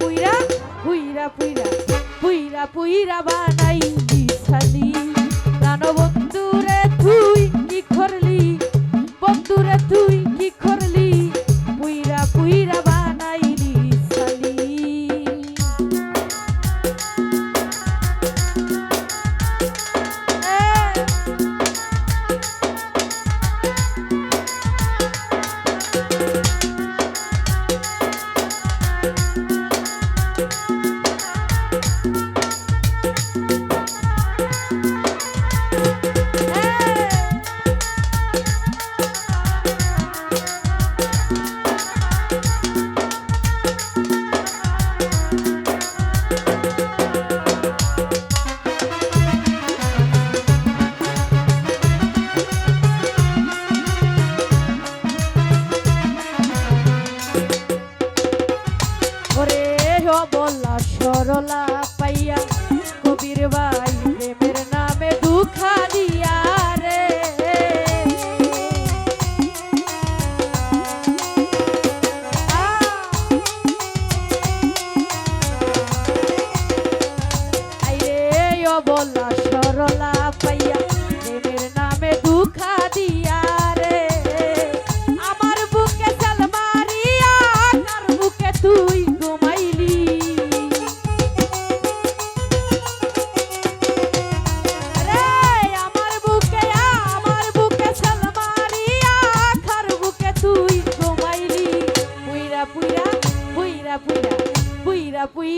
পুইরা পুইরা পুইরা পুইরা পুইরা বানাই বিশালি রানবন্ধুরে তুই কি করলি? বন্ধুরে তুই কি করলি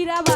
miraba.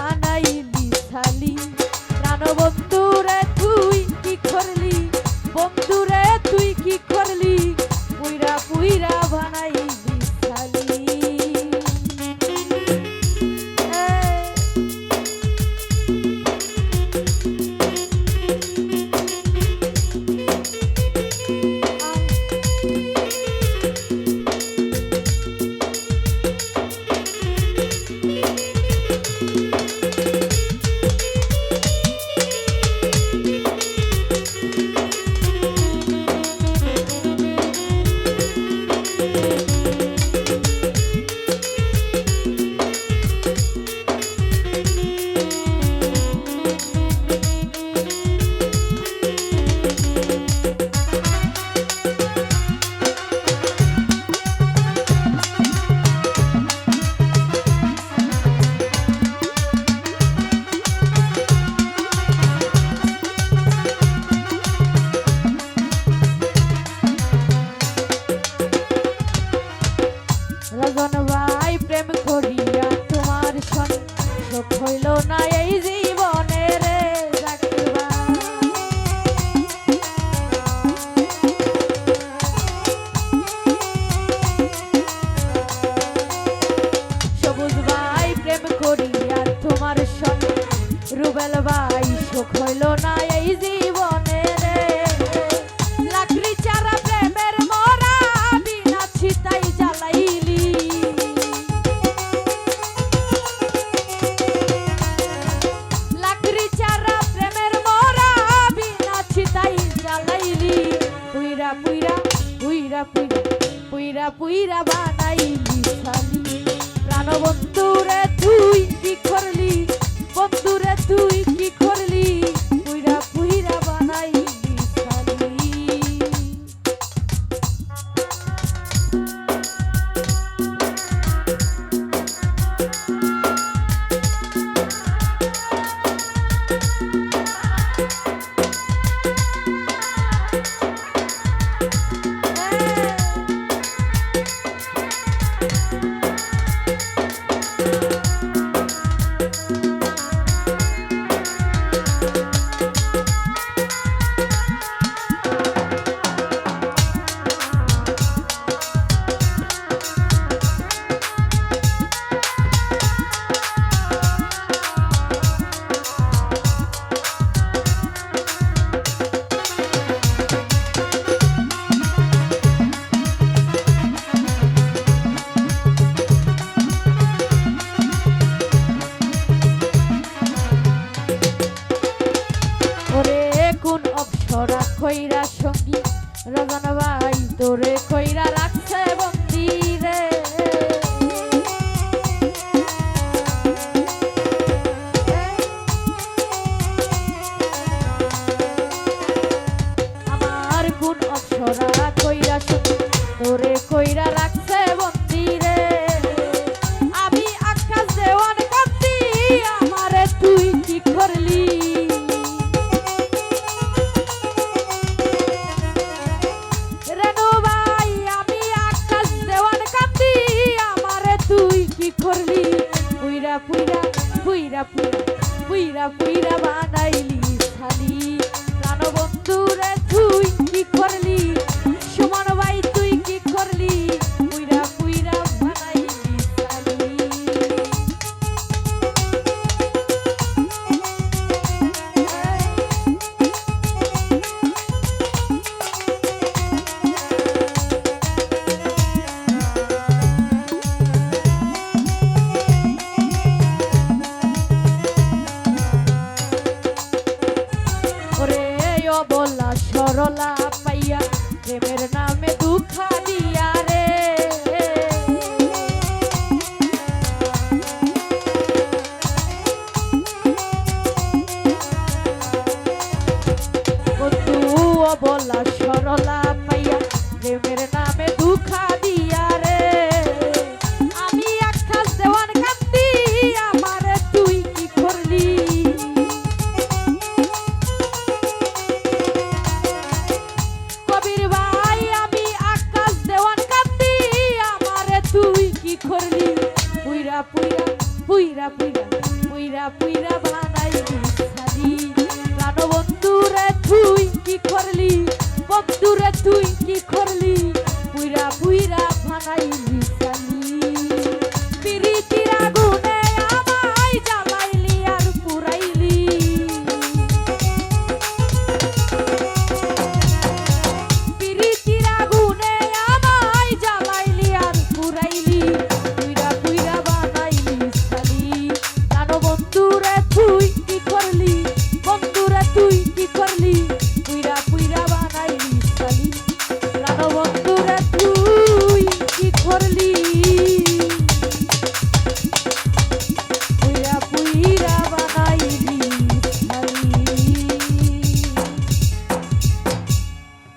রইল না এই জীবনে রে সবুজ ভাই প্রেম করি আর তোমার সঙ্গে। রুবেল ভাই সুখ হইল না এই জীবন পুইরা পুইরা পুইরা পুইরা বানাই বিশালি প্রাণ বন্ধুরে তুই কি করলি? বন্ধুরে তুই কি পুইরা পুইরা পুইরা পুইরা পুইরা বানাইলি শালি প্রাণবন্ধুরে তুই কি করলি? পাইয়া প্রেমের না